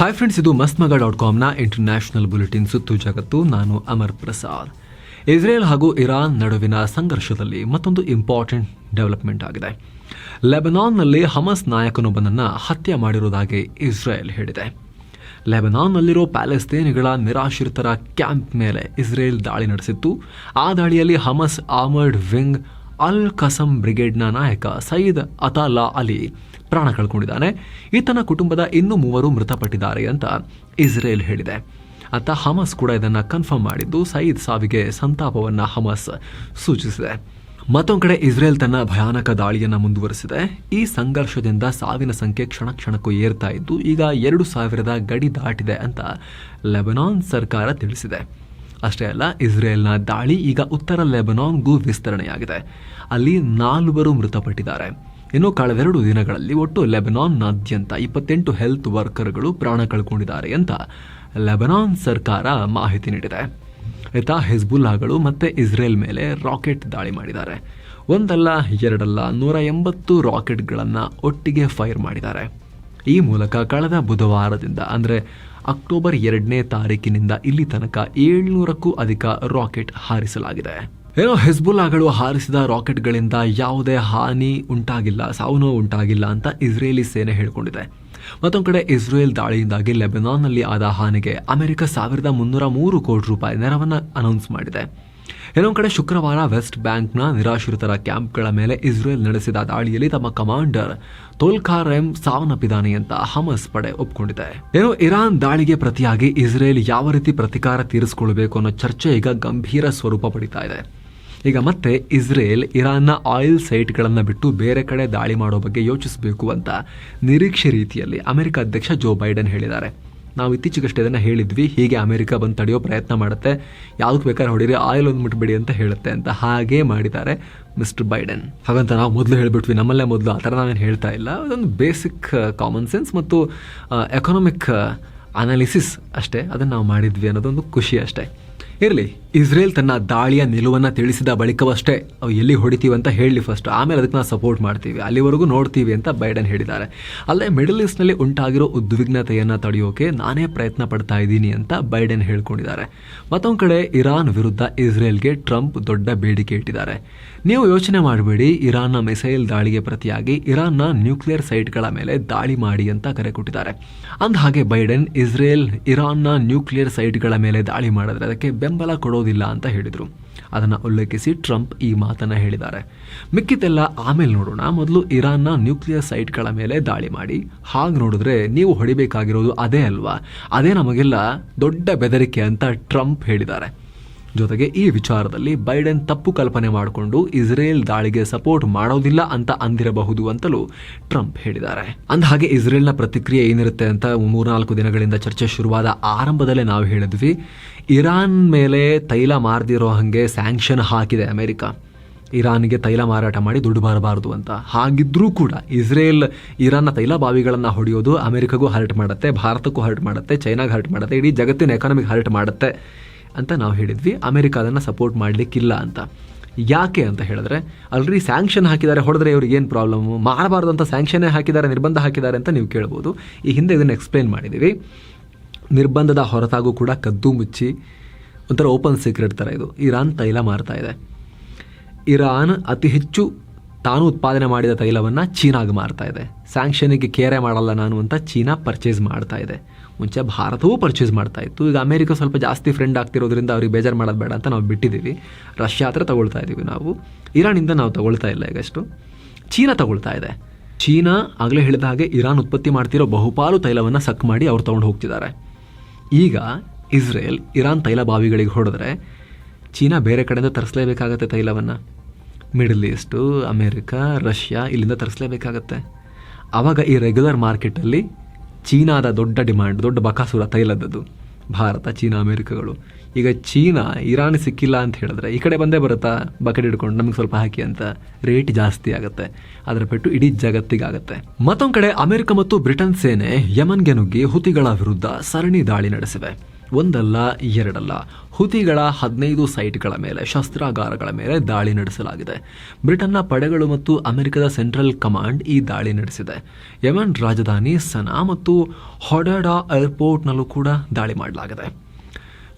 Hi friends ಇದು ಮಸ್ಮಗ dot ಕಾಮ್ನ ಇಂಟರ್ನ್ಯಾಷನಲ್ ಬುಲೆಟಿನ್ ಸುತ್ತು ಜಗತ್ತು. ನಾನು ಅಮರ್ ಪ್ರಸಾದ್. ಇಸ್ರೇಲ್ ಹಾಗೂ ಇರಾನ್ ನಡುವಿನ ಸಂಘರ್ಷದಲ್ಲಿ ಮತ್ತೊಂದು ಇಂಪಾರ್ಟೆಂಟ್ ಡೆವಲಪ್ಮೆಂಟ್ ಆಗಿದೆ. ಲೆಬನಾನ್ನಲ್ಲಿ ಹಮಸ್ ನಾಯಕನೊಬ್ಬನನ್ನು ಹತ್ಯೆ ಮಾಡಿರುವುದಾಗಿ ಇಸ್ರೇಲ್ ಹೇಳಿದೆ. ಲೆಬನಾನ್ನಲ್ಲಿರೋ ಪ್ಯಾಲೆಸ್ತೇನಿಗಳ ನಿರಾಶ್ರಿತರ ಕ್ಯಾಂಪ್ ಮೇಲೆ ಇಸ್ರೇಲ್ ದಾಳಿ ನಡೆಸಿತ್ತು. ಆ ದಾಳಿಯಲ್ಲಿ ಹಮಸ್ ಆಮರ್ಡ್ ವಿಂಗ್ ಅಲ್ ಕಸಂ ಬ್ರಿಗೇಡ್ನ ನಾಯಕ ಸಯೀದ್ ಅತಾಲಾ ಅಲಿ ಪ್ರಾಣ ಕಳ್ಕೊಂಡಿದ್ದಾನೆ. ಈತನ ಕುಟುಂಬದ ಇನ್ನೂ ಮೂವರು ಮೃತಪಟ್ಟಿದ್ದಾರೆ ಅಂತ ಇಸ್ರೇಲ್ ಹೇಳಿದೆ. ಅತ್ತ ಹಮಸ್ ಕೂಡ ಇದನ್ನು ಕನ್ಫರ್ಮ್ ಮಾಡಿದ್ದು ಸಯೀದ್ ಸಾವಿಗೆ ಸಂತಾಪವನ್ನು ಹಮಸ್ ಸೂಚಿಸಿದೆ. ಮತ್ತೊಂದು ಕಡೆ ಇಸ್ರೇಲ್ ತನ್ನ ಭಯಾನಕ ದಾಳಿಯನ್ನು ಮುಂದುವರೆಸಿದೆ. ಈ ಸಂಘರ್ಷದಿಂದ ಸಾವಿನ ಸಂಖ್ಯೆ ಕ್ಷಣ ಕ್ಷಣಕ್ಕೂ ಏರ್ತಾ ಇದ್ದು ಈಗ ಎರಡು ಸಾವಿರದ ಗಡಿ ದಾಟಿದೆ ಅಂತ ಲೆಬನಾನ್ ಸರ್ಕಾರ ತಿಳಿಸಿದೆ. ಅಷ್ಟೇ ಅಲ್ಲ, ಇಸ್ರೇಲ್ನ ದಾಳಿ ಈಗ ಉತ್ತರ ಲೆಬನಾನ್ಗೂ ವಿಸ್ತರಣೆಯಾಗಿದೆ. ಅಲ್ಲಿ ನಾಲ್ವರು ಮೃತಪಟ್ಟಿದ್ದಾರೆ. ಇನ್ನು ಕಳೆದೆರಡು ದಿನಗಳಲ್ಲಿ ಒಟ್ಟು ಲೆಬನಾನ್ನಾದ್ಯಂತ ಇಪ್ಪತ್ತೆಂಟು ಹೆಲ್ತ್ ವರ್ಕರ್ಗಳು ಪ್ರಾಣ ಕಳ್ಕೊಂಡಿದ್ದಾರೆ ಅಂತ ಲೆಬನಾನ್ ಸರ್ಕಾರ ಮಾಹಿತಿ ನೀಡಿದೆ. ಆಯ್ತಾ ಹಿಜ್ಬುಲ್ಲಾಗಳು ಮತ್ತೆ ಇಸ್ರೇಲ್ ಮೇಲೆ ರಾಕೆಟ್ ದಾಳಿ ಮಾಡಿದ್ದಾರೆ. ಒಂದಲ್ಲ ಎರಡಲ್ಲ ನೂರ ಎಂಬತ್ತು ರಾಕೆಟ್ಗಳನ್ನು ಒಟ್ಟಿಗೆ ಫೈರ್ ಮಾಡಿದ್ದಾರೆ. ಈ ಮೂಲಕ ಕಳೆದ ಬುಧವಾರದಿಂದ, ಅಂದರೆ ಅಕ್ಟೋಬರ್ ಎರಡನೇ ತಾರೀಕಿನಿಂದ ಇಲ್ಲಿ ತನಕ ಏಳ್ನೂರಕ್ಕೂ ಅಧಿಕ ರಾಕೆಟ್ ಹಾರಿಸಲಾಗಿದೆ. ಏನೋ ಹೆಜ್ಬುಲ್ಲಾಗಳು ಹಾರಿಸಿದ ರಾಕೆಟ್ಗಳಿಂದ ಯಾವುದೇ ಹಾನಿ ಉಂಟಾಗಿಲ್ಲ ಸಾವು ನೋವು ಉಂಟಾಗಿಲ್ಲ ಅಂತ ಇಸ್ರೇಲಿ ಸೇನೆ ಹೇಳಿಕೊಂಡಿದೆ. ಮತ್ತೊಂದು ಕಡೆ ಇಸ್ರೇಲ್ ದಾಳಿಯಿಂದಾಗಿ ಲೆಬನಾನ್ನಲ್ಲಿ ಆದ ಹಾನಿಗೆ ಅಮೆರಿಕ ಸಾವಿರದ ಮುನ್ನೂರ ಮೂರು ಕೋಟಿ ರೂಪಾಯಿ ನೆರವನ್ನು ಅನೌನ್ಸ್ ಮಾಡಿದೆ. ಇನ್ನೊಂದು ಕಡೆ ಶುಕ್ರವಾರ ವೆಸ್ಟ್ ಬ್ಯಾಂಕ್ನ ನಿರಾಶ್ರಿತರ ಕ್ಯಾಂಪ್ಗಳ ಮೇಲೆ ಇಸ್ರೇಲ್ ನಡೆಸಿದ ದಾಳಿಯಲ್ಲಿ ತಮ್ಮ ಕಮಾಂಡರ್ ತೋಲ್ಕಾರೆಮ್ ಸಾವನ್ನಪ್ಪಿದ್ದಾನೆ ಅಂತ ಹಮಸ್ ಪಡೆ ಒಪ್ಪಿಕೊಂಡಿದೆ ಏನು ಇರಾನ್ ದಾಳಿಗೆ ಪ್ರತಿಯಾಗಿ ಇಸ್ರೇಲ್ ಯಾವ ರೀತಿ ಪ್ರತಿಕಾರ ತೀರಿಸಿಕೊಳ್ಳಬೇಕು ಅನ್ನೋ ಚರ್ಚೆ ಈಗ ಗಂಭೀರ ಸ್ವರೂಪ ಪಡಿತಾ ಇದೆ. ಈಗ ಮತ್ತೆ ಇಸ್ರೇಲ್ ಇರಾನ್ನ ಆಯಿಲ್ ಸೈಟ್ಗಳನ್ನು ಬಿಟ್ಟು ಬೇರೆ ಕಡೆ ದಾಳಿ ಮಾಡೋ ಬಗ್ಗೆ ಯೋಚಿಸಬೇಕು ಅಂತ ನಿರೀಕ್ಷೆ ರೀತಿಯಲ್ಲಿ ಅಮೆರಿಕ ಅಧ್ಯಕ್ಷ ಜೋ ಬೈಡನ್ ಹೇಳಿದ್ದಾರೆ. ನಾವು ಇತ್ತೀಚೆಗಷ್ಟೇ ಇದನ್ನು ಹೇಳಿದ್ವಿ. ಹೀಗೆ ಅಮೆರಿಕ ಬಂದು ತಡೆಯೋ ಪ್ರಯತ್ನ ಮಾಡುತ್ತೆ. ಯಾವುದಕ್ಕೆ ಬೇಕಾದ್ರೆ ಹೊಡೀರಿ, ಆಯಿಲ್ ಒಂದು ಮುಟ್ಬಿಡಿ ಅಂತ ಹೇಳುತ್ತೆ ಅಂತ ಹಾಗೆ ಮಾಡಿದ್ದಾರೆ ಮಿಸ್ಟರ್ ಬೈಡನ್. ಹಾಗಂತ ನಾವು ಮೊದಲು ಹೇಳಿಬಿಟ್ವಿ, ನಮ್ಮಲ್ಲೇ ಮೊದಲು ಆ ಥರ ನಾವೇನು ಹೇಳ್ತಾ ಇಲ್ಲ. ಅದೊಂದು ಬೇಸಿಕ್ ಕಾಮನ್ ಸೆನ್ಸ್ ಮತ್ತು ಎಕನಾಮಿಕ್ ಅನಾಲಿಸಿಸ್ ಅಷ್ಟೇ. ಅದನ್ನು ನಾವು ಮಾಡಿದ್ವಿ ಅನ್ನೋದೊಂದು ಖುಷಿ ಅಷ್ಟೇ. ಇರಲಿ ಇಸ್ರೇಲ್ ತನ್ನ ದಾಳಿಯ ನಿಲುವನ್ನು ತಿಳಿಸಿದ ಬಳಿಕವಷ್ಟೇ, ಅವು ಎಲ್ಲಿ ಹೊಡಿತೀವಿ ಅಂತ ಹೇಳಿ ಫಸ್ಟ್ ಆಮೇಲೆ ಅದಕ್ಕೆ ನಾವು ಸಪೋರ್ಟ್ ಮಾಡ್ತೀವಿ. ಅಲ್ಲಿವರೆಗೂ ನೋಡ್ತೀವಿ ಅಂತ ಬೈಡನ್ ಹೇಳಿದ್ದಾರೆ. ಅಲ್ಲೇ ಮಿಡಲ್ ಈಸ್ಟ್ನಲ್ಲಿ ಉಂಟಾಗಿರೋ ಉದ್ವಿಗ್ನತೆಯನ್ನು ತಡೆಯೋಕೆ ನಾನೇ ಪ್ರಯತ್ನ ಪಡ್ತಾ ಇದ್ದೀನಿ ಅಂತ ಬೈಡನ್ ಹೇಳ್ಕೊಂಡಿದ್ದಾರೆ. ಮತ್ತೊಂದು ಕಡೆ ಇರಾನ್ ವಿರುದ್ಧ ಇಸ್ರೇಲ್ಗೆ ಟ್ರಂಪ್ ದೊಡ್ಡ ಬೇಡಿಕೆ ಇಟ್ಟಿದ್ದಾರೆ. ನೀವು ಯೋಚನೆ ಮಾಡಬೇಡಿ, ಇರಾನ್ನ ಮಿಸೈಲ್ ದಾಳಿಗೆ ಪ್ರತಿಯಾಗಿ ಇರಾನ್ನ ನ್ಯೂಕ್ಲಿಯರ್ ಸೈಟ್ಗಳ ಮೇಲೆ ದಾಳಿ ಮಾಡಿ ಅಂತ ಕರೆ ಕೊಟ್ಟಿದ್ದಾರೆ. ಅಂದ ಹಾಗೆ ಬೈಡನ್ ಇಸ್ರೇಲ್, ಇರಾನ್ನ ನ್ಯೂಕ್ಲಿಯರ್ ಸೈಟ್ಗಳ ಮೇಲೆ ದಾಳಿ ಮಾಡಿದ್ರೆ ಅದಕ್ಕೆ ಬೆಂಬಲ ಕೊಡೋದಿಲ್ಲ ಅಂತ ಹೇಳಿದರು. ಅದನ್ನು ಉಲ್ಲೇಖಿಸಿ ಟ್ರಂಪ್ ಈ ಮಾತನ್ನು ಹೇಳಿದ್ದಾರೆ. ಮಿಕ್ಕಿದ್ದೆಲ್ಲ ಆಮೇಲೆ ನೋಡೋಣ. ಮೊದಲು ಇರಾನ್ನ ನ್ಯೂಕ್ಲಿಯರ್ ಸೈಟ್ಗಳ ಮೇಲೆ ದಾಳಿ ಮಾಡಿ. ಹಾಗೆ ನೋಡಿದ್ರೆ ನೀವು ಹೊಡಿಬೇಕಾಗಿರೋದು ಅದೇ ಅಲ್ವಾ? ಅದೇ ನಮಗೆಲ್ಲ ದೊಡ್ಡ ಬೆದರಿಕೆ ಅಂತ ಟ್ರಂಪ್ ಹೇಳಿದ್ದಾರೆ. ಜೊತೆಗೆ ಈ ವಿಚಾರದಲ್ಲಿ ಬೈಡೆನ್ ತಪ್ಪು ಕಲ್ಪನೆ ಮಾಡಿಕೊಂಡು ಇಸ್ರೇಲ್ ದಾಳಿಗೆ ಸಪೋರ್ಟ್ ಮಾಡೋದಿಲ್ಲ ಅಂತ ಅಂದಿರಬಹುದು ಅಂತಲೂ ಟ್ರಂಪ್ ಹೇಳಿದ್ದಾರೆ. ಅಂದಹಾಗೆ ಇಸ್ರೇಲ್ನ ಪ್ರತಿಕ್ರಿಯೆ ಏನಿರುತ್ತೆ ಅಂತ ಮೂರ್ನಾಲ್ಕು ದಿನಗಳಿಂದ ಚರ್ಚೆ ಶುರುವಾದ ಆರಂಭದಲ್ಲೇ ನಾವು ಹೇಳಿದ್ವಿ. ಇರಾನ್ ಮೇಲೆ ತೈಲ ಮಾರದಿರೋ ಹಾಗೆ ಸ್ಯಾಂಕ್ಷನ್ ಹಾಕಿದೆ ಅಮೆರಿಕ. ಇರಾನ್ಗೆ ತೈಲ ಮಾರಾಟ ಮಾಡಿ ದುಡ್ಡು ಬರಬಾರ್ದು ಅಂತ. ಹಾಗಿದ್ರೂ ಕೂಡ ಇಸ್ರೇಲ್ ಇರಾನ್ನ ತೈಲ ಬಾವಿಗಳನ್ನು ಹೊಡೆಯೋದು ಅಮೆರಿಕಗೂ ಹರ್ಟ್ ಮಾಡುತ್ತೆ, ಭಾರತಕ್ಕೂ ಹರ್ಟ್ ಮಾಡುತ್ತೆ, ಚೈನಾಗೆ ಹರ್ಟ್ ಮಾಡುತ್ತೆ, ಇಡೀ ಜಗತ್ತಿನ ಎಕಾನಮಿಗೆ ಹರ್ಟ್ ಮಾಡುತ್ತೆ ಅಂತ ನಾವು ಹೇಳಿದ್ವಿ. ಅಮೆರಿಕ ಅದನ್ನು ಸಪೋರ್ಟ್ ಮಾಡಲಿಕ್ಕಿಲ್ಲ ಅಂತ. ಯಾಕೆ ಅಂತ ಹೇಳಿದ್ರೆ ಆಲ್ರೆಡಿ ಸ್ಯಾಂಕ್ಷನ್ ಹಾಕಿದ್ದಾರೆ, ಹೊಡೆದ್ರೆ ಇವ್ರಿಗೆ ಏನು ಪ್ರಾಬ್ಲಮ್ಮು ಮಾಡಬಾರ್ದು ಅಂತ ಸ್ಯಾಂಕ್ಷನ್ನೇ ಹಾಕಿದ್ದಾರೆ, ನಿರ್ಬಂಧ ಹಾಕಿದ್ದಾರೆ ಅಂತ ನೀವು ಕೇಳ್ಬೋದು. ಈ ಹಿಂದೆ ಇದನ್ನು ಎಕ್ಸ್ಪ್ಲೇನ್ ಮಾಡಿದ್ದೀವಿ. ನಿರ್ಬಂಧದ ಹೊರತಾಗೂ ಕೂಡ ಕದ್ದು ಮುಚ್ಚಿ ಒಂಥರ ಓಪನ್ ಸೀಕ್ರೆಟ್ ಥರ ಇದು. ಇರಾನ್ ತೈಲ ಮಾರ್ತಾ ಇದೆ. ಇರಾನ್ ಅತಿ ಹೆಚ್ಚು ತಾನು ಉತ್ಪಾದನೆ ಮಾಡಿದ ತೈಲವನ್ನು ಚೀನಾಗೆ ಮಾರ್ತಾ ಇದೆ. ಸ್ಯಾಂಕ್ಷನಿಗೆ ಕೇರೆ ಮಾಡಲ್ಲ ನಾನು ಅಂತ ಚೀನಾ ಪರ್ಚೇಸ್ ಮಾಡ್ತಾ ಇದೆ. ಮುಂಚೆ ಭಾರತವೂ ಪರ್ಚೇಸ್ ಮಾಡ್ತಾ ಇತ್ತು. ಈಗ ಅಮೇರಿಕ ಸ್ವಲ್ಪ ಜಾಸ್ತಿ ಫ್ರೆಂಡ್ ಆಗ್ತಿರೋದ್ರಿಂದ ಅವ್ರಿಗೆ ಬೇಜಾರು ಮಾಡೋದು ಬೇಡ ಅಂತ ನಾವು ಬಿಟ್ಟಿದ್ದೀವಿ. ರಷ್ಯಾ ಹತ್ರ ತಗೊಳ್ತಾ ಇದ್ದೀವಿ ನಾವು. ಇರಾನಿಂದ ನಾವು ತಗೊಳ್ತಾ ಇಲ್ಲ ಈಗಷ್ಟು. ಚೀನಾ ತಗೊಳ್ತಾ ಇದೆ. ಚೀನಾ ಆಗಲೇ ಹೇಳಿದ ಹಾಗೆ ಇರಾನ್ ಉತ್ಪತ್ತಿ ಮಾಡ್ತಿರೋ ಬಹುಪಾಲು ತೈಲವನ್ನು ಸಕ್ ಮಾಡಿ ಅವ್ರು ತೊಗೊಂಡು ಹೋಗ್ತಿದ್ದಾರೆ. ಈಗ ಇಸ್ರೇಲ್ ಇರಾನ್ ತೈಲ ಬಾವಿಗಳಿಗೆ ಹೊಡೆದ್ರೆ ಚೀನಾ ಬೇರೆ ಕಡೆಯಿಂದ ತರಿಸಲೇಬೇಕಾಗತ್ತೆ ತೈಲವನ್ನು. ಮಿಡಲ್ ಈಸ್ಟು, ಅಮೇರಿಕಾ, ರಷ್ಯಾ ಇಲ್ಲಿಂದ ತರಿಸಲೇಬೇಕಾಗತ್ತೆ. ಆವಾಗ ಈ ರೆಗ್ಯುಲರ್ ಮಾರ್ಕೆಟಲ್ಲಿ ಚೀನಾದ ದೊಡ್ಡ ಡಿಮ್ಯಾಂಡ್ ದೊಡ್ಡ ಬಕಾಸುರ ತೈಲದದ್ದು. ಭಾರತ, ಚೀನಾ, ಅಮೇರಿಕಗಳು. ಈಗ ಚೀನಾ, ಇರಾನ್ ಸಿಕ್ಕಿಲ್ಲ ಅಂತ ಹೇಳಿದ್ರೆ ಈ ಕಡೆ ಬಂದೇ ಬರುತ್ತಾ? ಬಕೆಟ್ ಹಿಡ್ಕೊಂಡು ನಮಗೆ ಸ್ವಲ್ಪ ಹಾಕಿ ಅಂತ ರೇಟ್ ಜಾಸ್ತಿ ಆಗುತ್ತೆ. ಅದರ ಪೆಟ್ಟು ಇಡೀ ಜಗತ್ತಿಗಾಗುತ್ತೆ. ಮತ್ತೊಂದು ಕಡೆ ಅಮೆರಿಕ ಮತ್ತು ಬ್ರಿಟನ್ ಸೇನೆ ಯಮನ್ಗೆ ನುಗ್ಗಿ ಹುತಿಗಳ ವಿರುದ್ಧ ಸರಣಿ ದಾಳಿ ನಡೆಸಿವೆ. ಒಂದಲ್ಲ, ಎರಡಲ್ಲ. ಹುತಿಗಳ ಹದಿನೈದು ಸೈಟ್ಗಳ ಮೇಲೆ, ಶಸ್ತ್ರಾಗಾರಗಳ ಮೇಲೆ ದಾಳಿ ನಡೆಸಲಾಗಿದೆ. ಬ್ರಿಟನ್ನ ಪಡೆಗಳು ಮತ್ತು ಅಮೆರಿಕದ ಸೆಂಟ್ರಲ್ ಕಮಾಂಡ್ ಈ ದಾಳಿ ನಡೆಸಿದೆ. ಯಮನ್ ರಾಜಧಾನಿ ಸನಾ ಮತ್ತು ಹೊಡಾಡಾ ಏರ್ಪೋರ್ಟ್ನಲ್ಲೂ ಕೂಡ ದಾಳಿ ಮಾಡಲಾಗಿದೆ.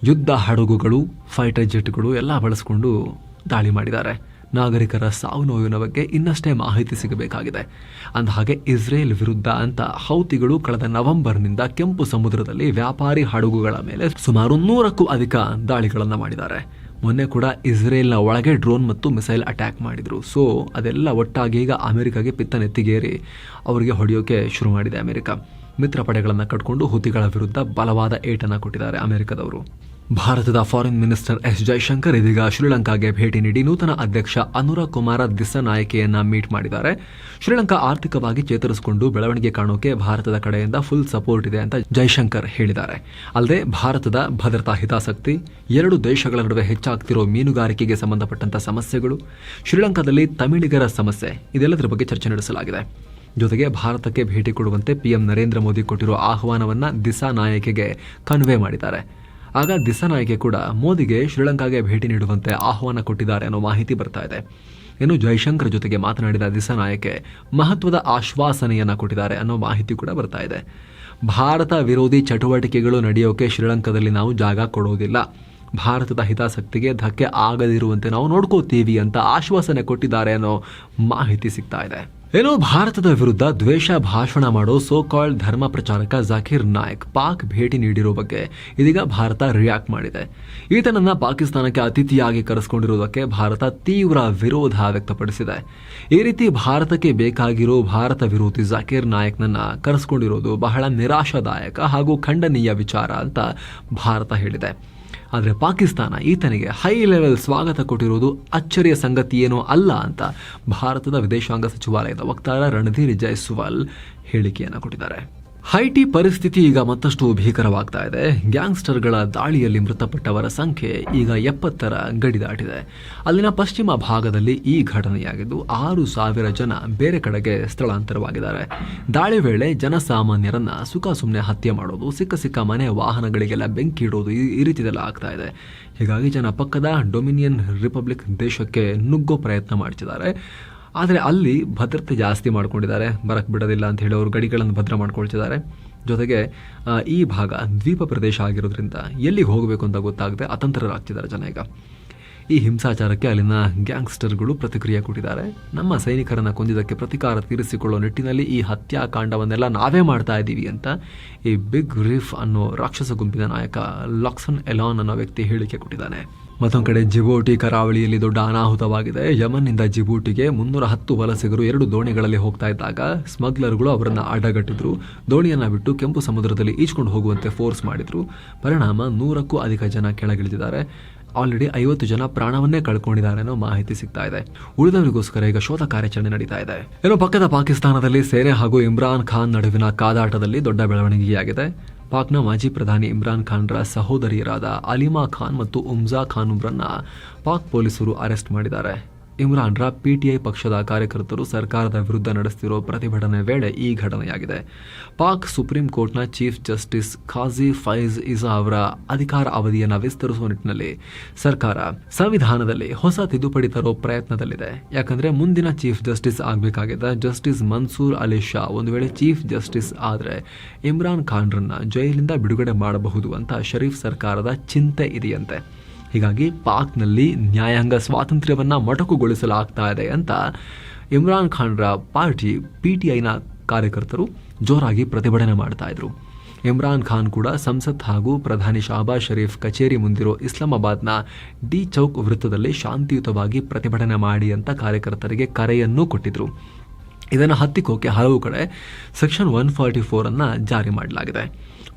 ಯುದ್ಧ ಹಡಗುಗಳು ಫೈಟರ್ ಜೆಟ್ಗಳು ಎಲ್ಲ ಬಳಸಿಕೊಂಡು ದಾಳಿ ಮಾಡಿದ್ದಾರೆ. ನಾಗರಿಕರ ಸಾವು ನೋವಿನ ಬಗ್ಗೆ ಇನ್ನಷ್ಟೇ ಮಾಹಿತಿ ಸಿಗಬೇಕಾಗಿದೆ. ಅಂದಹಾಗೆ ಇಸ್ರೇಲ್ ವಿರುದ್ಧ ಅಂತ ಹೌತಿಗಳು ಕಳೆದ ನವೆಂಬರ್ನಿಂದ ಕೆಂಪು ಸಮುದ್ರದಲ್ಲಿ ವ್ಯಾಪಾರಿ ಹಡಗುಗಳ ಮೇಲೆ ಸುಮಾರು ನೂರಕ್ಕೂ ಅಧಿಕ ದಾಳಿಗಳನ್ನು ಮಾಡಿದ್ದಾರೆ. ಮೊನ್ನೆ ಕೂಡ ಇಸ್ರೇಲ್ನ ಒಳಗೆ ಡ್ರೋನ್ ಮತ್ತು ಮಿಸೈಲ್ ಅಟ್ಯಾಕ್ ಮಾಡಿದರು. ಸೊ, ಅದೆಲ್ಲ ಒಟ್ಟಾಗಿ ಈಗ ಅಮೆರಿಕಾಗೆ ಪಿತ್ತ ನೆತ್ತಿಗೇರಿ ಅವರಿಗೆ ಹೊಡೆಯೋಕೆ ಶುರು ಮಾಡಿದೆ ಅಮೆರಿಕ. ಮಿತ್ರ ಪಡೆಗಳನ್ನು ಕಟ್ಕೊಂಡು ಹುತಿಗಳ ವಿರುದ್ಧ ಬಲವಾದ ಏಟನ್ನು ಕೊಟ್ಟಿದ್ದಾರೆ ಅಮೆರಿಕದವರು. ಭಾರತದ ಫಾರಿನ್ ಮಿನಿಸ್ಟರ್ ಎಸ್ ಜೈಶಂಕರ್ ಇದೀಗ ಶ್ರೀಲಂಕಾಗೆ ಭೇಟಿ ನೀಡಿ ನೂತನ ಅಧ್ಯಕ್ಷ ಅನುರ ಕುಮಾರ ದಿಸ್ಸನಾಯಕೆಯನ್ನ ಮೀಟ್ ಮಾಡಿದ್ದಾರೆ. ಶ್ರೀಲಂಕಾ ಆರ್ಥಿಕವಾಗಿ ಚೇತರಿಸಿಕೊಂಡು ಬೆಳವಣಿಗೆ ಕಾಣೋಕೆ ಭಾರತದ ಕಡೆಯಿಂದ ಫುಲ್ ಸಪೋರ್ಟ್ ಇದೆ ಅಂತ ಜೈಶಂಕರ್ ಹೇಳಿದ್ದಾರೆ. ಅಲ್ಲದೆ ಭಾರತದ ಭದ್ರತಾ ಹಿತಾಸಕ್ತಿ, ಎರಡು ದೇಶಗಳ ನಡುವೆ ಹೆಚ್ಚಾಗ್ತಿರೋ ಮೀನುಗಾರಿಕೆಗೆ ಸಂಬಂಧಪಟ್ಟಂತ ಸಮಸ್ಯೆಗಳು, ಶ್ರೀಲಂಕಾದಲ್ಲಿ ತಮಿಳಿಗರ ಸಮಸ್ಯೆ, ಇದೆಲ್ಲದರ ಬಗ್ಗೆ ಚರ್ಚೆ ನಡೆಸಲಾಗಿದೆ. ಜೊತೆಗೆ ಭಾರತಕ್ಕೆ ಭೇಟಿ ಕೊಡುವಂತೆ ಪಿಎಂ ನರೇಂದ್ರ ಮೋದಿ ಕೊಟ್ಟಿರುವ ಆಹ್ವಾನವನ್ನು ದಿಸಾ ನಾಯಕಿಗೆ ಕನ್ವೆ ಮಾಡಿದ್ದಾರೆ. ಆಗ ದಿಸಾ ನಾಯಕೆ ಕೂಡ ಮೋದಿಗೆ ಶ್ರೀಲಂಕಾಗೆ ಭೇಟಿ ನೀಡುವಂತೆ ಆಹ್ವಾನ ಕೊಟ್ಟಿದ್ದಾರೆ ಅನ್ನೋ ಮಾಹಿತಿ ಬರ್ತಾ ಇದೆ. ಇನ್ನು ಜೈಶಂಕರ್ ಜೊತೆಗೆ ಮಾತನಾಡಿದ ದಿಸಾ ನಾಯಕೆ ಮಹತ್ವದ ಆಶ್ವಾಸನೆಯನ್ನು ಕೊಟ್ಟಿದ್ದಾರೆ ಅನ್ನೋ ಮಾಹಿತಿ ಕೂಡ ಬರ್ತಾ ಇದೆ. ಭಾರತ ವಿರೋಧಿ ಚಟುವಟಿಕೆಗಳು ನಡೆಯೋಕೆ ಶ್ರೀಲಂಕಾದಲ್ಲಿ ನಾವು ಜಾಗ ಕೊಡೋದಿಲ್ಲ. ಭಾರತದ ಹಿತಾಸಕ್ತಿಗೆ ಧಕ್ಕೆ ಆಗದಿರುವಂತೆ ನಾವು ನೋಡ್ಕೋತೀವಿ ಅಂತ ಆಶ್ವಾಸನೆ ಕೊಟ್ಟಿದ್ದಾರೆ ಅನ್ನೋ ಮಾಹಿತಿ ಸಿಗ್ತಾ ಇದೆ. ಏನೋ ಭಾರತದ ವಿರುದ್ಧ ದ್ವೇಷ ಭಾಷಣ ಮಾಡೋ ಸೋ ಕಾಲ್ಡ್ ಧರ್ಮ ಪ್ರಚಾರಕ ಜಾಕಿರ್ ನಾಯಕ್ ಪಾಕ್ ಭೇಟಿ ನೀಡಿರೋ ಬಗ್ಗೆ ಇದೀಗ ಭಾರತ ರಿಯಾಕ್ಟ್ ಮಾಡಿದೆ. ಈತನನ್ನ ಪಾಕಿಸ್ತಾನಕ್ಕೆ ಅತಿಥಿಯಾಗಿ ಕರೆಸಿಕೊಂಡಿರುವುದಕ್ಕೆ ಭಾರತ ತೀವ್ರ ವಿರೋಧ ವ್ಯಕ್ತಪಡಿಸಿದೆ. ಈ ರೀತಿ ಭಾರತಕ್ಕೆ ಬೇಕಾಗಿರೋ ಭಾರತ ವಿರೋಧಿ ಜಾಕಿರ್ ನಾಯಕ್ನನ್ನ ಕರೆಸಿಕೊಂಡಿರೋದು ಬಹಳ ನಿರಾಶಾದಾಯಕ ಹಾಗೂ ಖಂಡನೀಯ ವಿಚಾರ ಅಂತ ಭಾರತ ಹೇಳಿದೆ. ಆದರೆ ಪಾಕಿಸ್ತಾನ ಈತನಿಗೆ ಹೈ ಲೆವೆಲ್ ಸ್ವಾಗತ ಕೊಟ್ಟಿರುವುದು ಅಚ್ಚರಿಯ ಸಂಗತಿ ಏನೂ ಅಲ್ಲ ಅಂತ ಭಾರತದ ವಿದೇಶಾಂಗ ಸಚಿವಾಲಯದ ವಕ್ತಾರ ರಣಧೀರ್ ಜೈಸ್ವಾಲ್ ಹೇಳಿಕೆಯನ್ನು ಕೊಟ್ಟಿದ್ದಾರೆ. ಹೈಟಿ ಪರಿಸ್ಥಿತಿ ಈಗ ಮತ್ತಷ್ಟು ಭೀಕರವಾಗ್ತಾ ಇದೆ. ಗ್ಯಾಂಗ್ಸ್ಟರ್ಗಳ ದಾಳಿಯಲ್ಲಿ ಮೃತಪಟ್ಟವರ ಸಂಖ್ಯೆ ಈಗ ಎಪ್ಪತ್ತರ ಗಡಿ ದಾಟಿದೆ. ಅಲ್ಲಿನ ಪಶ್ಚಿಮ ಭಾಗದಲ್ಲಿ ಈ ಘಟನೆಯಾಗಿದ್ದು ಆರು ಸಾವಿರ ಜನ ಬೇರೆ ಕಡೆಗೆ ಸ್ಥಳಾಂತರವಾಗಿದ್ದಾರೆ. ದಾಳಿ ವೇಳೆ ಜನಸಾಮಾನ್ಯರನ್ನ ಸುಖ ಸುಮ್ಮನೆ ಹತ್ಯೆ ಮಾಡೋದು, ಸಿಕ್ಕ ಸಿಕ್ಕ ಮನೆ ವಾಹನಗಳಿಗೆಲ್ಲ ಬೆಂಕಿ ಇಡೋದು ಈ- ರೀತಿಯೆಲ್ಲ ಆಗ್ತಾ ಇದೆ. ಹೀಗಾಗಿ ಜನ ಪಕ್ಕದ ಡೊಮಿನಿಯನ್ ರಿಪಬ್ಲಿಕ್ ದೇಶಕ್ಕೆ ನುಗ್ಗೋ ಪ್ರಯತ್ನ ಮಾಡ್ತಿದ್ದಾರೆ. ಆದರೆ ಅಲ್ಲಿ ಭದ್ರತೆ ಜಾಸ್ತಿ ಮಾಡ್ಕೊಂಡಿದ್ದಾರೆ. ಬರಕ್ಕೆ ಬಿಡೋದಿಲ್ಲ ಅಂತ ಹೇಳಿ ಅವರು ಗಡಿಗಳನ್ನು ಭದ್ರ ಮಾಡ್ಕೊಳ್ತಿದ್ದಾರೆ. ಜೊತೆಗೆ ಈ ಭಾಗ ದ್ವೀಪ ಪ್ರದೇಶ ಆಗಿರೋದ್ರಿಂದ ಎಲ್ಲಿಗೆ ಹೋಗಬೇಕು ಅಂತ ಗೊತ್ತಾಗದೆ ಅತಂತ್ರರಾಗ್ತಿದ್ದಾರೆ ಜನ ಈಗ. ಈ ಹಿಂಸಾಚಾರಕ್ಕೆ ಅಲ್ಲಿನ ಗ್ಯಾಂಗ್ಸ್ಟರ್ಗಳು ಪ್ರತಿಕ್ರಿಯೆ ಕೊಟ್ಟಿದ್ದಾರೆ. ನಮ್ಮ ಸೈನಿಕರನ್ನು ಕೊಂದಿದ್ದಕ್ಕೆ ಪ್ರತಿಕಾರ ತೀರಿಸಿಕೊಳ್ಳೋ ನಿಟ್ಟಿನಲ್ಲಿ ಈ ಹತ್ಯಾಕಾಂಡವನ್ನೆಲ್ಲ ನಾವೇ ಮಾಡ್ತಾ ಇದ್ದೀವಿ ಅಂತ ಈ ಬಿಗ್ ರಿಫ್ ಅನ್ನೋ ರಾಕ್ಷಸ ಗುಂಪಿನ ನಾಯಕ ಲಾಕ್ಸನ್ ಎಲಾನ್ ಅನ್ನೋ ವ್ಯಕ್ತಿ ಹೇಳಿಕೆ ಕೊಟ್ಟಿದ್ದಾನೆ. ಮತ್ತೊಂದು ಕಡೆ ಜಿಬೂಟಿ ಕರಾವಳಿಯಲ್ಲಿ ದೊಡ್ಡ ಅನಾಹುತವಾಗಿದೆ. ಯಮನ್ನಿಂದ ಜಿಬೂಟಿಗೆ ಮುನ್ನೂರ ಹತ್ತು ವಲಸಿಗರು ಎರಡು ದೋಣಿಗಳಲ್ಲಿ ಹೋಗ್ತಾ ಇದ್ದಾಗ ಸ್ಮಗ್ಲರ್ಗಳು ಅವರನ್ನ ಅಡ್ಡಗಟ್ಟಿದ್ರು ದೋಣಿಯನ್ನ ಬಿಟ್ಟು ಕೆಂಪು ಸಮುದ್ರದಲ್ಲಿ ಈಜ್ಕೊಂಡು ಹೋಗುವಂತೆ ಫೋರ್ಸ್ ಮಾಡಿದ್ರು. ಪರಿಣಾಮ ನೂರಕ್ಕೂ ಅಧಿಕ ಜನ ಕೆಳಗಿಳಿದಿದ್ದಾರೆ. ಆಲ್ರೆಡಿ ಐವತ್ತು ಜನ ಪ್ರಾಣವನ್ನೇ ಕಳ್ಕೊಂಡಿದ್ದಾರೆ ಅನ್ನೋ ಮಾಹಿತಿ ಸಿಗ್ತಾ ಇದೆ. ಉಳಿದವರಿಗೋಸ್ಕರ ಈಗ ಶೋಧ ಕಾರ್ಯಾಚರಣೆ ನಡೀತಾ ಇದೆ. ಇನ್ನು ಪಕ್ಕದ ಪಾಕಿಸ್ತಾನದಲ್ಲಿ ಸೇನೆ ಹಾಗೂ ಇಮ್ರಾನ್ ಖಾನ್ ನಡುವಿನ ಕಾದಾಟದಲ್ಲಿ ದೊಡ್ಡ ಬೆಳವಣಿಗೆಯಾಗಿದೆ. ಪಾಕ್ನ ಮಾಜಿ ಪ್ರಧಾನಿ ಇಮ್ರಾನ್ ಖಾನ್ರ ಸಹೋದರಿಯರಾದ ಅಲಿಮಾ ಖಾನ್ ಮತ್ತು ಉಮ್ಜಾ ಖಾನುಮ್ರನ್ನ ಪಾಕ್ ಪೊಲೀಸರು ಅರೆಸ್ಟ್ ಮಾಡಿದ್ದಾರೆ. ಇಮ್ರಾನ್ರ ಪಿಟಿಐ ಪಕ್ಷದ ಕಾರ್ಯಕರ್ತರು ಸರ್ಕಾರದ ವಿರುದ್ಧ ನಡೆಸುತ್ತಿರುವ ಪ್ರತಿಭಟನೆ ವೇಳೆ ಈ ಘಟನೆಯಾಗಿದೆ. ಪಾಕ್ ಸುಪ್ರೀಂ ಕೋರ್ಟ್ನ ಚೀಫ್ ಜಸ್ಟಿಸ್ ಖಾಜಿ ಫೈಜ್ ಇಜಾ ಅವರ ಅಧಿಕಾರ ಅವಧಿಯನ್ನು ವಿಸ್ತರಿಸುವ ನಿಟ್ಟಿನಲ್ಲಿ ಸರ್ಕಾರ ಸಂವಿಧಾನದಲ್ಲಿ ಹೊಸ ತಿದ್ದುಪಡಿ ತರೋ ಪ್ರಯತ್ನದಲ್ಲಿದೆ. ಯಾಕಂದ್ರೆ ಮುಂದಿನ ಚೀಫ್ ಜಸ್ಟಿಸ್ ಆಗಬೇಕಾಗಿದ್ದ ಜಸ್ಟಿಸ್ ಮನ್ಸೂರ್ ಅಲಿ ಶಾ ಒಂದು ವೇಳೆ ಚೀಫ್ ಜಸ್ಟಿಸ್ ಆದರೆ ಇಮ್ರಾನ್ ಖಾನ್ರನ್ನ ಜೈಲಿಂದ ಬಿಡುಗಡೆ ಮಾಡಬಹುದು ಅಂತ ಶರೀಫ್ ಸರ್ಕಾರದ ಚಿಂತೆ ಇದೆಯಂತೆ. ಹೀಗಾಗಿ ಪಾಕ್ನಲ್ಲಿ ನ್ಯಾಯಾಂಗ ಸ್ವಾತಂತ್ರ್ಯವನ್ನು ಮೊಟಕುಗೊಳಿಸಲಾಗ್ತಾ ಇದೆ ಅಂತ ಇಮ್ರಾನ್ ಖಾನ್ರ ಪಾರ್ಟಿ ಪಿಟಿಐನ ಕಾರ್ಯಕರ್ತರು ಜೋರಾಗಿ ಪ್ರತಿಭಟನೆ ಮಾಡ್ತಾ ಇದ್ರು. ಇಮ್ರಾನ್ ಖಾನ್ ಕೂಡ ಸಂಸತ್ ಹಾಗೂ ಪ್ರಧಾನಿ ಶಾಬಾ ಶರೀಫ್ ಕಚೇರಿ ಮುಂದಿರೋ ಇಸ್ಲಾಮಾಬಾದ್ನ ಡಿ ಚೌಕ್ ವೃತ್ತದಲ್ಲಿ ಶಾಂತಿಯುತವಾಗಿ ಪ್ರತಿಭಟನೆ ಮಾಡಿ ಅಂತ ಕಾರ್ಯಕರ್ತರಿಗೆ ಕರೆಯನ್ನೂ ಕೊಟ್ಟಿದ್ರು. ಇದನ್ನು ಹತ್ತಿಕ್ಕೋಕೆ ಹಲವು ಕಡೆ ಸೆಕ್ಷನ್ ಒನ್ ಫಾರ್ಟಿ ಫೋರನ್ನು ಜಾರಿ ಮಾಡಲಾಗಿದೆ.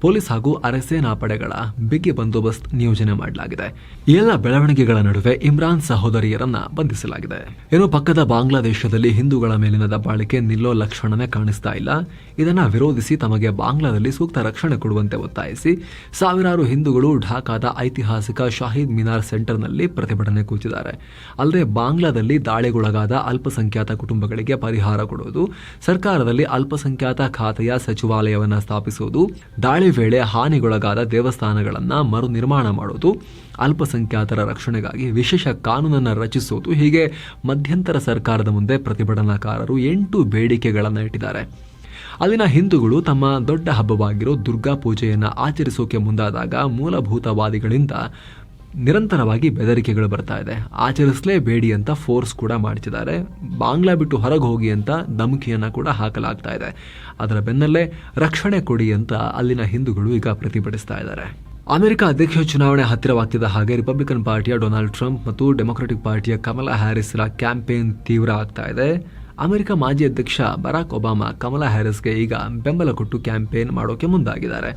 ಪೊಲೀಸ್ ಹಾಗೂ ಅರೆಸೇನಾ ಪಡೆಗಳ ಬಿಗಿ ಬಂದೋಬಸ್ತ್ ನಿಯೋಜನೆ ಮಾಡಲಾಗಿದೆ. ಎಲ್ಲ ಬೆಳವಣಿಗೆಗಳ ನಡುವೆ ಇಮ್ರಾನ್ ಸಹೋದರಿಯರನ್ನ ಬಂಧಿಸಲಾಗಿದೆ. ಇನ್ನು ಪಕ್ಕದ ಬಾಂಗ್ಲಾದೇಶದಲ್ಲಿ ಹಿಂದೂಗಳ ಮೇಲಿನ ದಬ್ಬಾಳಿಕೆ ನಿಲ್ಲೋ ಲಕ್ಷಣವೇ ಕಾಣಿಸ್ತಾ ಇಲ್ಲ. ಇದನ್ನ ವಿರೋಧಿಸಿ ತಮಗೆ ಬಾಂಗ್ಲಾದಲ್ಲಿ ಸೂಕ್ತ ರಕ್ಷಣೆ ಕೊಡುವಂತೆ ಒತ್ತಾಯಿಸಿ ಸಾವಿರಾರು ಹಿಂದೂಗಳು ಢಾಕಾದ ಐತಿಹಾಸಿಕ ಶಾಹೀದ್ ಮಿನಾರ್ ಸೆಂಟರ್ನಲ್ಲಿ ಪ್ರತಿಭಟನೆ ಕೂತಿದ್ದಾರೆ ಅಲ್ಲದೆ ಬಾಂಗ್ಲಾದಲ್ಲಿ ದಾಳಿಗೊಳಗಾದ ಅಲ್ಪಸಂಖ್ಯಾತ ಕುಟುಂಬಗಳಿಗೆ ಪರಿಹಾರ ಕೊಡುವುದು, ಸರ್ಕಾರದಲ್ಲಿ ಅಲ್ಪಸಂಖ್ಯಾತ ಖಾತೆಯ ಸಚಿವಾಲಯವನ್ನು ಸ್ಥಾಪಿಸುವುದು, ದಾಳಿ ದಾಳಿ ವೇಳೆ ಹಾನಿಗೊಳಗಾದ ದೇವಸ್ಥಾನಗಳನ್ನು ಮರು ನಿರ್ಮಾಣ ಮಾಡೋದು, ಅಲ್ಪಸಂಖ್ಯಾತರ ರಕ್ಷಣೆಗಾಗಿ ವಿಶೇಷ ಕಾನೂನನ್ನು ರಚಿಸೋದು ಹೀಗೆ ಮಧ್ಯಂತರ ಸರ್ಕಾರದ ಮುಂದೆ ಪ್ರತಿಭಟನಾಕಾರರು ಎಂಟು ಬೇಡಿಕೆಗಳನ್ನು ಇಟ್ಟಿದ್ದಾರೆ. ಅಲ್ಲಿನ ಹಿಂದೂಗಳು ತಮ್ಮ ದೊಡ್ಡ ಹಬ್ಬವಾಗಿರೋ ದುರ್ಗಾ ಪೂಜೆಯನ್ನು ಆಚರಿಸೋಕೆ ಮುಂದಾದಾಗ ಮೂಲಭೂತವಾದಿಗಳಿಂದ ನಿರಂತರವಾಗಿ ಬೆದರಿಕೆಗಳು ಬರ್ತಾ ಇದೆ. ಆಚರಿಸಲೇಬೇಡಿ ಅಂತ ಫೋರ್ಸ್ ಕೂಡ ಮಾಡ್ತಿದ್ದಾರೆ. ಬಾಂಗ್ಲಾ ಬಿಟ್ಟು ಹೊರಗೆ ಹೋಗಿ ಅಂತ ಧಮಕಿಯನ್ನು ಕೂಡ ಹಾಕಲಾಗ್ತಾ ಇದೆ. ಅದರ ಬೆನ್ನಲ್ಲೇ ರಕ್ಷಣೆ ಕೊಡಿ ಅಂತ ಅಲ್ಲಿನ ಹಿಂದೂಗಳು ಈಗ ಪ್ರತಿಭಟಿಸ್ತಾ ಇದ್ದಾರೆ. ಅಮೆರಿಕ ಅಧ್ಯಕ್ಷ ಚುನಾವಣೆ ಹತ್ತಿರವಾಗ್ತಿದ್ದ ಹಾಗೆ ರಿಪಬ್ಲಿಕನ್ ಪಾರ್ಟಿಯ ಡೊನಾಲ್ಡ್ ಟ್ರಂಪ್ ಮತ್ತು ಡೆಮೊಕ್ರೆಟಿಕ್ ಪಾರ್ಟಿಯ ಕಮಲಾ ಹ್ಯಾರಿಸ್ರ ಕ್ಯಾಂಪೇನ್ ತೀವ್ರ ಆಗ್ತಾ ಇದೆ. ಅಮೆರಿಕ ಮಾಜಿ ಅಧ್ಯಕ್ಷ ಬರಾಕ್ ಒಬಾಮಾ ಕಮಲಾ ಹ್ಯಾರಿಸ್ಗೆ ಈಗ ಬೆಂಬಲ ಕೊಟ್ಟು ಕ್ಯಾಂಪೇನ್ ಮಾಡೋಕೆ ಮುಂದಾಗಿದ್ದಾರೆ.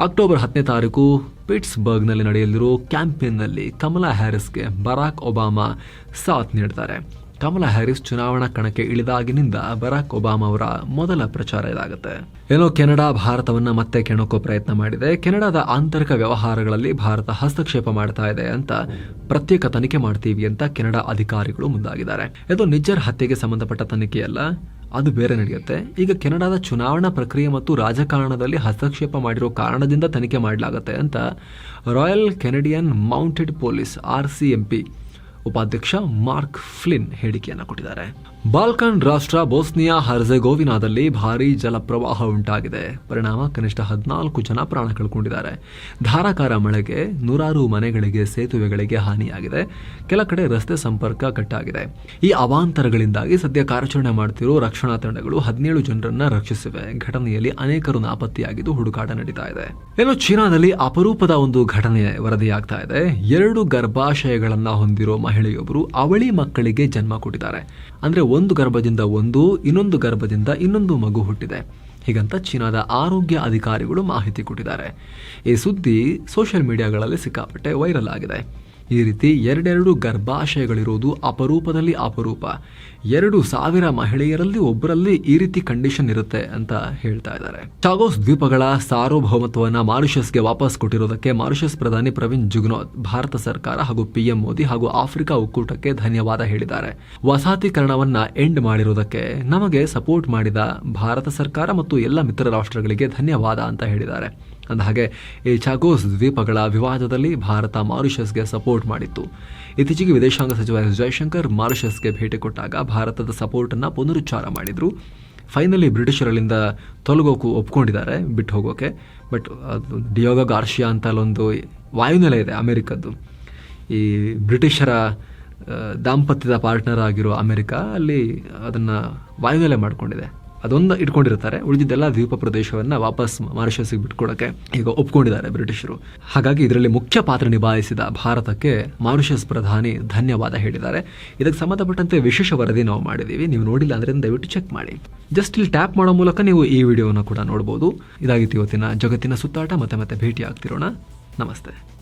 ಅಕ್ಟೋಬರ್ ಹತ್ತನೇ ತಾರೀಕು ಪಿಟ್ಸ್ಬರ್ಗ್ನಲ್ಲಿ ನಡೆಯಲಿರೋ ಕ್ಯಾಂಪೇನ್ನಲ್ಲಿ ಕಮಲಾ ಹ್ಯಾರಿಸ್ಗೆ ಬರಾಕ್ ಒಬಾಮಾ ಸಾಥ್ ನೀಡ್ತಾರೆ. ಕಮಲಾ ಹ್ಯಾರಿಸ್ ಚುನಾವಣಾ ಕಣಕ್ಕೆ ಇಳಿದಾಗಿನಿಂದ ಬರಾಕ್ ಒಬಾಮಾ ಅವರ ಮೊದಲ ಪ್ರಚಾರ ಇದಾಗುತ್ತೆ. ಏನೋ ಕೆನಡಾ ಭಾರತವನ್ನ ಮತ್ತೆ ಕೆಣಕೋ ಪ್ರಯತ್ನ ಮಾಡಿದೆ. ಕೆನಡಾದ ಆಂತರಿಕ ವ್ಯವಹಾರಗಳಲ್ಲಿ ಭಾರತ ಹಸ್ತಕ್ಷೇಪ ಮಾಡ್ತಾ ಇದೆ ಅಂತ ಪ್ರತ್ಯೇಕ ತನಿಖೆ ಮಾಡ್ತೀವಿ ಅಂತ ಕೆನಡಾ ಅಧಿಕಾರಿಗಳು ಮುಂದಾಗಿದ್ದಾರೆ. ಇದು ನಿಜ್ಜರ್ ಹತ್ಯೆಗೆ ಸಂಬಂಧಪಟ್ಟ ತನಿಖೆಯಲ್ಲ ಅದು ಬೇರೆ ನಡೆಯುತ್ತೆ. ಈಗ ಕೆನಡಾದ ಚುನಾವಣಾ ಪ್ರಕ್ರಿಯೆ ಮತ್ತು ರಾಜಕಾರಣದಲ್ಲಿ ಹಸ್ತಕ್ಷೇಪ ಮಾಡಿರೋ ಕಾರಣದಿಂದ ತನಿಖೆ ಮಾಡಲಾಗುತ್ತೆ ಅಂತ Royal Canadian Mounted Police R C M P ಉಪಾಧ್ಯಕ್ಷ ಮಾರ್ಕ್ ಫ್ಲಿನ್ ಹೇಳಿಕೆಯನ್ನು ಕೊಟ್ಟಿದ್ದಾರೆ. ಬಾಲ್ಕನ್ ರಾಷ್ಟ್ರ ಬೋಸ್ನಿಯಾ ಹರ್ಜೆಗೋವಿನಾದಲ್ಲಿ ಭಾರೀ ಜಲಪ್ರವಾಹ ಉಂಟಾಗಿದೆ. ಪರಿಣಾಮ ಕನಿಷ್ಠ ಹದಿನಾಲ್ಕು ಜನ ಪ್ರಾಣ ಕಳ್ಕೊಂಡಿದ್ದಾರೆ. ಧಾರಾಕಾರ ಮಳೆಗೆ ನೂರಾರು ಮನೆಗಳಿಗೆ ಸೇತುವೆಗಳಿಗೆ ಹಾನಿಯಾಗಿದೆ. ಕೆಲ ಕಡೆ ರಸ್ತೆ ಸಂಪರ್ಕ ಕಟ್ಟಾಗಿದೆ. ಈ ಅವಾಂತರಗಳಿಂದಾಗಿ ಸದ್ಯ ಕಾರ್ಯಾಚರಣೆ ಮಾಡ್ತಿರೋ ರಕ್ಷಣಾ ತಂಡಗಳು ಹದಿನೇಳು ಜನರನ್ನ ರಕ್ಷಿಸಿವೆ. ಘಟನೆಯಲ್ಲಿ ಅನೇಕರು ನಾಪತ್ತೆಯಾಗಿದ್ದು ಹುಡುಕಾಟ ನಡೀತಾ ಇದೆ. ಇನ್ನು ಚೀನಾದಲ್ಲಿ ಅಪರೂಪದ ಒಂದು ಘಟನೆ ವರದಿಯಾಗ್ತಾ ಇದೆ. ಎರಡು ಗರ್ಭಾಶಯಗಳನ್ನ ಹೊಂದಿರೋ ಮಹಿಳೆಯೊಬ್ಬರು ಅವಳಿ ಮಕ್ಕಳಿಗೆ ಜನ್ಮ ಕೊಟ್ಟಿದ್ದಾರೆ. ಅಂದ್ರೆ ಒಂದು ಗರ್ಭದಿಂದ ಒಂದು, ಇನ್ನೊಂದು ಗರ್ಭದಿಂದ ಇನ್ನೊಂದು ಮಗು ಹುಟ್ಟಿದೆ. ಹೀಗಂತ ಚೀನಾದ ಆರೋಗ್ಯ ಅಧಿಕಾರಿಗಳು ಮಾಹಿತಿ ಕೊಟ್ಟಿದ್ದಾರೆ. ಈ ಸುದ್ದಿ ಸೋಷಿಯಲ್ ಮೀಡಿಯಾಗಳಲ್ಲಿ ಸಿಕ್ಕಾಪಟ್ಟೆ ವೈರಲ್ ಆಗಿದೆ. ಈ ರೀತಿ ಎರಡೆರಡು ಗರ್ಭಾಶಯಗಳಿರೋದು ಅಪರೂಪದಲ್ಲಿ ಅಪರೂಪ. ಎರಡು ಸಾವಿರ ಮಹಿಳೆಯರಲ್ಲಿ ಒಬ್ಬರಲ್ಲಿ ಈ ರೀತಿ ಕಂಡೀಷನ್ ಇರುತ್ತೆ ಅಂತ ಹೇಳ್ತಾ ಇದ್ದಾರೆ. ಚಾಗೋಸ್ ದ್ವೀಪಗಳ ಸಾರ್ವಭೌಮತ್ವವನ್ನು ಮಾರಿಷಸ್ಗೆ ವಾಪಸ್ ಕೊಟ್ಟಿರೋದಕ್ಕೆ ಮಾರಿಷಸ್ ಪ್ರಧಾನಿ ಪ್ರವೀಣ್ ಜುಗ್ನೋತ್ ಭಾರತ ಸರ್ಕಾರ ಹಾಗೂ ಪಿಎಂ ಮೋದಿ ಹಾಗೂ ಆಫ್ರಿಕಾ ಒಕ್ಕೂಟಕ್ಕೆ ಧನ್ಯವಾದ ಹೇಳಿದ್ದಾರೆ. ವಸಾತೀಕರಣವನ್ನು ಎಂಡ್ ಮಾಡಿರೋದಕ್ಕೆ ನಮಗೆ ಸಪೋರ್ಟ್ ಮಾಡಿದ ಭಾರತ ಸರ್ಕಾರ ಮತ್ತು ಎಲ್ಲ ಮಿತ್ರ ರಾಷ್ಟ್ರಗಳಿಗೆ ಧನ್ಯವಾದ ಅಂತ ಹೇಳಿದ್ದಾರೆ. ಅಂದಹಾಗೆ ಈ ಚಾಗೋಸ್ ದ್ವೀಪಗಳ ವಿವಾದದಲ್ಲಿ ಭಾರತ ಮಾರಿಷಸ್ಗೆ ಸಪೋರ್ಟ್ ಮಾಡಿತ್ತು. ಇತ್ತೀಚೆಗೆ ವಿದೇಶಾಂಗ ಸಚಿವ ಎಸ್ ಜಯಶಂಕರ್ ಮಾರಿಷಸ್ಗೆ ಭೇಟಿ ಕೊಟ್ಟಾಗ ಭಾರತದ ಸಪೋರ್ಟನ್ನು ಪುನರುಚ್ಚಾರ ಮಾಡಿದರು. ಫೈನಲಿ ಬ್ರಿಟಿಷರಲ್ಲಿಂದ ತೊಲಗೋಕು ಒಪ್ಕೊಂಡಿದ್ದಾರೆ, ಬಿಟ್ಟು ಹೋಗೋಕೆ. ಬಟ್ ಅದು ಡಿಯೋಗ ಗಾರ್ಷಿಯಾ ಅಂತ ಅಲ್ಲೊಂದು ವಾಯುನೆಲೆ ಇದೆ ಅಮೆರಿಕದ್ದು. ಈ ಬ್ರಿಟಿಷರ ದಾಂಪತ್ಯದ ಪಾರ್ಟ್ನರ್ ಆಗಿರೋ ಅಮೆರಿಕ ಅಲ್ಲಿ ಅದನ್ನು ವಾಯುನೆಲೆ ಮಾಡ್ಕೊಂಡಿದೆ. ಅದೊಂದು ಇಟ್ಕೊಂಡಿರ್ತಾರೆ ಉಳಿದಿದ್ದೆಲ್ಲ ದ್ವೀಪ ಪ್ರದೇಶವನ್ನ ವಾಪಸ್ ಮಾರಿಷಸ್ಗೆ ಬಿಟ್ಕೊಡಕ್ಕೆ ಈಗ ಒಪ್ಕೊಂಡಿದ್ದಾರೆ ಬ್ರಿಟಿಷರು. ಹಾಗಾಗಿ ಇದರಲ್ಲಿ ಮುಖ್ಯ ಪಾತ್ರ ನಿಭಾಯಿಸಿದ ಭಾರತಕ್ಕೆ ಮಾರಿಷಸ್ ಪ್ರಧಾನಿ ಧನ್ಯವಾದ ಹೇಳಿದ್ದಾರೆ. ಇದಕ್ಕೆ ಸಂಬಂಧಪಟ್ಟಂತೆ ವಿಶೇಷ ವರದಿ ನಾವು ಮಾಡಿದ್ದೀವಿ. ನೀವು ನೋಡಿಲ್ಲ ಅಂದ್ರೆ ದಯವಿಟ್ಟು ಚೆಕ್ ಮಾಡಿ. ಜಸ್ಟ್ ಇಲ್ಲಿ ಟ್ಯಾಪ್ ಮಾಡೋ ಮೂಲಕ ನೀವು ಈ ವಿಡಿಯೋನ ಕೂಡ ನೋಡ್ಬೋದು. ಇದಾಗಿತ್ತು ಇವತ್ತಿನ ಜಗತ್ತಿನ ಸುತ್ತಾಟ. ಮತ್ತೆ ಮತ್ತೆ ಭೇಟಿ ಆಗ್ತಿರೋಣ ನಮಸ್ತೆ.